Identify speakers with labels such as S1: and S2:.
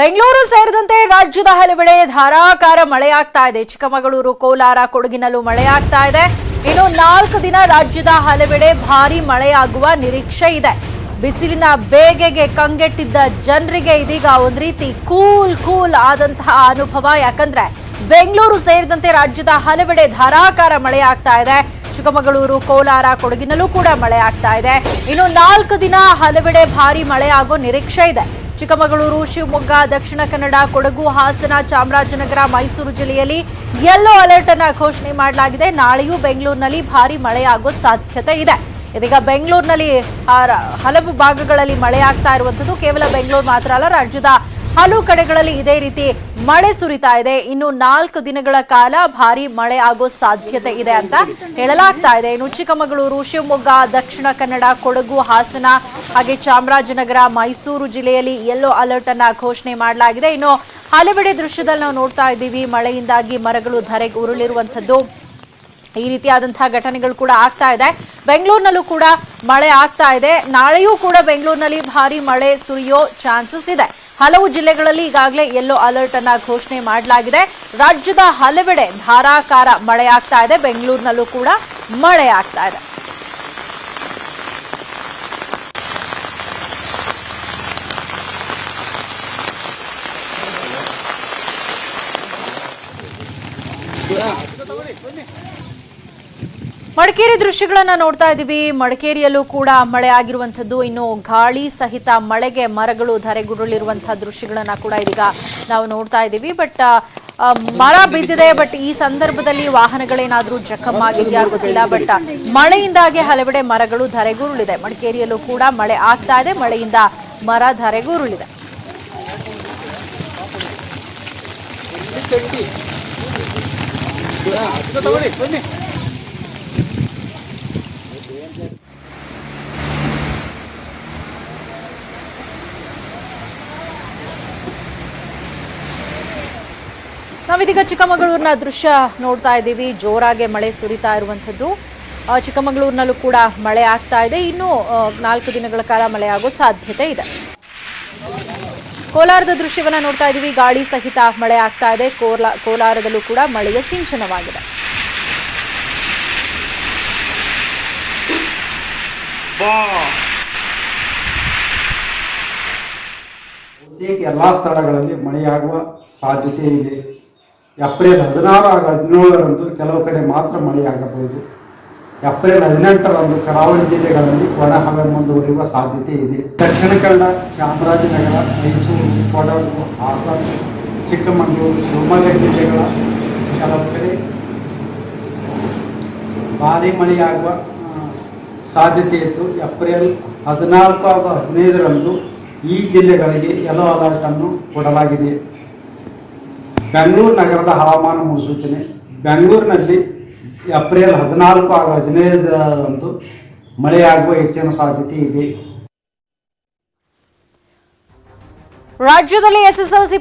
S1: ಬೆಂಗಳೂರು ಸೇರಿದಂತೆ ರಾಜ್ಯದ ಹಲವೆಡೆ ಧಾರಾಕಾರ ಮಳೆಯಾಗ್ತಾ ಇದೆ. ಚಿಕ್ಕಮಗಳೂರು, ಕೋಲಾರ ಕೊಡಗಿನಲ್ಲೂ ಮಳೆಯಾಗ್ತಾ ಇದೆ. ಇನ್ನು ನಾಲ್ಕು ದಿನ ರಾಜ್ಯದ ಹಲವೆಡೆ ಭಾರಿ ಮಳೆಯಾಗುವ ನಿರೀಕ್ಷೆ ಇದೆ. ಬಿಸಿಲಿನ ಬೇಗೆಗೆ ಕಂಗೆಟ್ಟಿದ್ದ ಜನರಿಗೆ ಇದೀಗ ಒಂದು ರೀತಿ ಕೂಲ್ ಕೂಲ್ ಆದಂತಹ ಅನುಭವ. ಯಾಕಂದ್ರೆ ಬೆಂಗಳೂರು ಸೇರಿದಂತೆ ರಾಜ್ಯದ ಹಲವೆಡೆ ಧಾರಾಕಾರ ಮಳೆಯಾಗ್ತಾ ಇದೆ. ಚಿಕ್ಕಮಗಳೂರು, ಕೋಲಾರ, ಕೊಡಗಿನಲ್ಲೂ ಕೂಡ ಮಳೆ ಆಗ್ತಾ ಇದೆ. ಇನ್ನು ನಾಲ್ಕು ದಿನ ಹಲವೆಡೆ ಭಾರಿ ಮಳೆ ನಿರೀಕ್ಷೆ ಇದೆ. ಚಿಕ್ಕಮಗಳೂರು, ಶಿವಮೊಗ್ಗ, ದಕ್ಷಿಣ ಕನ್ನಡ, ಕೊಡಗು, ಹಾಸನ, ಚಾಮರಾಜನಗರ, ಮೈಸೂರು ಜಿಲ್ಲೆಯಲ್ಲಿ ಯೆಲ್ಲೋ ಅಲರ್ಟ್ ಅನ್ನ ಘೋಷಣೆ ಮಾಡಲಾಗಿದೆ. ನಾಳೆಯೂ ಬೆಂಗಳೂರಿನಲ್ಲಿ ಭಾರಿ ಮಳೆಯಾಗೋ ಸಾಧ್ಯತೆ ಇದೆ. ಇದೀಗ ಬೆಂಗಳೂರಿನಲ್ಲಿ ಹಲವು ಭಾಗಗಳಲ್ಲಿ ಮಳೆಯಾಗ್ತಾ ಇರುವಂಥದ್ದು. ಕೇವಲ ಬೆಂಗಳೂರು ಮಾತ್ರ ಅಲ್ಲ, ರಾಜ್ಯದ ಹಲವು ಕಡೆಗಳಲ್ಲಿ ಇದೇ ರೀತಿ ಮಳೆ ಸುರಿತಾ ಇದೆ. ಇನ್ನು ನಾಲ್ಕು ದಿನಗಳ ಕಾಲ ಭಾರಿ ಮಳೆ ಆಗೋ ಸಾಧ್ಯತೆ ಇದೆ ಅಂತ ಹೇಳಲಾಗ್ತಾ ಇದೆ. ಇನ್ನು ಚಿಕ್ಕಮಗಳೂರು, ಶಿವಮೊಗ್ಗ, ದಕ್ಷಿಣ ಕನ್ನಡ, ಕೊಡಗು, ಹಾಸನ, ಹಾಗೆ ಚಾಮರಾಜನಗರ, ಮೈಸೂರು ಜಿಲ್ಲೆಯಲ್ಲಿ ಯೆಲ್ಲೋ ಅಲರ್ಟ್ ಅನ್ನ ಘೋಷಣೆ ಮಾಡಲಾಗಿದೆ. ಇನ್ನು ಹಲವೆಡೆ ದೃಶ್ಯದಲ್ಲಿ ನಾವು ನೋಡ್ತಾ ಇದ್ದೀವಿ, ಮಳೆಯಿಂದಾಗಿ ಮರಗಳು ಧರೆಗೆ ಉರುಳಿರುವಂಥದ್ದು. ಈ ರೀತಿಯಾದಂತಹ ಘಟನೆಗಳು ಕೂಡ ಆಗ್ತಾ ಇದೆ. ಬೆಂಗಳೂರಿನಲ್ಲೂ ಕೂಡ ಮಳೆ ಆಗ್ತಾ ಇದೆ. ನಾಳೆಯೂ ಕೂಡ ಬೆಂಗಳೂರಿನಲ್ಲಿ ಭಾರಿ ಮಳೆ ಸುರಿಯೋ ಚಾನ್ಸಸ್ ಇದೆ. ಹಲವು ಜಿಲ್ಲೆಗಳಲ್ಲಿ ಈಗಾಗಲೇ ಯೆಲ್ಲೋ ಅಲರ್ಟ್ ಅನ್ನ ಘೋಷಣೆ ಮಾಡಲಾಗಿದೆ. ರಾಜ್ಯದ ಹಲವೆಡೆ ಧಾರಾಕಾರ ಮಳೆಯಾಗ್ತಾ ಇದೆ. ಬೆಂಗಳೂರಿನಲ್ಲೂ ಕೂಡ ಮಳೆಯಾಗ್ತಾ ಇದೆ. ಮಡಿಕೇರಿ ದೃಶ್ಯಗಳನ್ನ ನೋಡ್ತಾ ಇದ್ದೀವಿ ಮಡಿಕೇರಿಯಲ್ಲೂ ಕೂಡ ಮಳೆ ಆಗಿರುವಂತದ್ದು ಇನ್ನು ಗಾಳಿ ಸಹಿತ ಮಳೆಗೆ ಮರಗಳು ಧರೆಗುರುಳಿರುವಂತಹ ದೃಶ್ಯಗಳನ್ನ ಕೂಡ ಇದೀಗ ನಾವು ನೋಡ್ತಾ ಇದ್ದೀವಿ ಬಟ್ ಮರ ಬಿದ್ದಿದೆ. ಬಟ್, ಈ ಸಂದರ್ಭದಲ್ಲಿ ವಾಹನಗಳೇನಾದ್ರೂ ಜಖಮ್ ಆಗಿದೆಯಾ ಗೊತ್ತಿಲ್ಲ. ಬಟ್ ಮಳೆಯಿಂದಾಗಿ ಹಲವೆಡೆ ಮರಗಳು ಧರೆಗುರುಳಿದೆ. ಮಡಿಕೇರಿಯಲ್ಲೂ ಕೂಡ ಮಳೆ ಆಗ್ತಾ ಇದೆ. ಮಳೆಯಿಂದ ಮರ ಧರೆಗುರುಳಿದೆ. ನಾವಿದೀಗ ಚಿಕ್ಕಮಗಳೂರಿನ ದೃಶ್ಯ ನೋಡ್ತಾ ಇದ್ದೀವಿ. ಜೋರಾಗಿ ಮಳೆ ಸುರಿತಾ ಇರುವಂಥದ್ದು. ಚಿಕ್ಕಮಗಳೂರಿನಲ್ಲೂ ಕೂಡ ಮಳೆ ಆಗ್ತಾ ಇದೆ. ಇನ್ನು ನಾಲ್ಕು ದಿನಗಳ ಕಾಲ ಮಳೆ ಆಗೋ ಸಾಧ್ಯತೆ ಇದೆ. ಕೋಲಾರದ ದೃಶ್ಯವನ್ನು ನೋಡ್ತಾ ಇದ್ದೀವಿ. ಗಾಳಿ ಸಹಿತ ಮಳೆ ಆಗ್ತಾ ಇದೆ. ಕೋಲಾ ಕೋಲಾರದಲ್ಲೂ ಕೂಡ ಮಳೆಯ ಸಿಂಚನವಾಗಿದೆ.
S2: ಬಹುತೇಕ ಎಲ್ಲ ಸ್ಥಳಗಳಲ್ಲಿ ಮಳೆಯಾಗುವ ಸಾಧ್ಯತೆ ಇದೆ. ಏಪ್ರಿಲ್ ಹದಿನಾರು ಹಾಗೂ ಹದಿನೇಳರಂದು ಕೆಲವು ಕಡೆ ಮಾತ್ರ ಮಳೆಯಾಗಬಹುದು. ಏಪ್ರಿಲ್ ಹದಿನೆಂಟರಂದು ಕರಾವಳಿ ಜಿಲ್ಲೆಗಳಲ್ಲಿ ಒಣಹವೆ ಮುಂದುವರಿಯುವ ಸಾಧ್ಯತೆ ಇದೆ. ದಕ್ಷಿಣ ಕನ್ನಡ, ಚಾಮರಾಜನಗರ, ಮೈಸೂರು, ಕೊಡಗು, ಹಾಸನ, ಚಿಕ್ಕಮಗಳೂರು, ಶಿವಮೊಗ್ಗ ಜಿಲ್ಲೆಗಳ ಕೆಲವು ಕಡೆ ಭಾರಿ ಮಳೆಯಾಗುವ ಸಾಧ್ಯತೆ ಇತ್ತು ಏಪ್ರಿಲ್ ಹದಿನಾಲ್ಕು ಹಾಗೂ ಹದಿನೈದರಂದು ಈ ಜಿಲ್ಲೆಗಳಿಗೆ ಯೆಲ್ಲೋ ಅಲರ್ಟ್ ಅನ್ನು ಕೊಡಲಾಗಿದೆ. ಬೆಂಗಳೂರು ನಗರದ ಹವಾಮಾನ ಮುನ್ಸೂಚನೆ. ಬೆಂಗಳೂರಿನಲ್ಲಿ ಏಪ್ರಿಲ್ ಹದಿನಾಲ್ಕು ಹಾಗೂ ಹದಿನೈದರಂದು ಮಳೆಯಾಗುವ ಹೆಚ್ಚಿನ ಸಾಧ್ಯತೆ ಇದೆ.
S1: ರಾಜ್ಯದಲ್ಲಿ ಎಸ್ಎಸ್ಎಲ್ಸಿ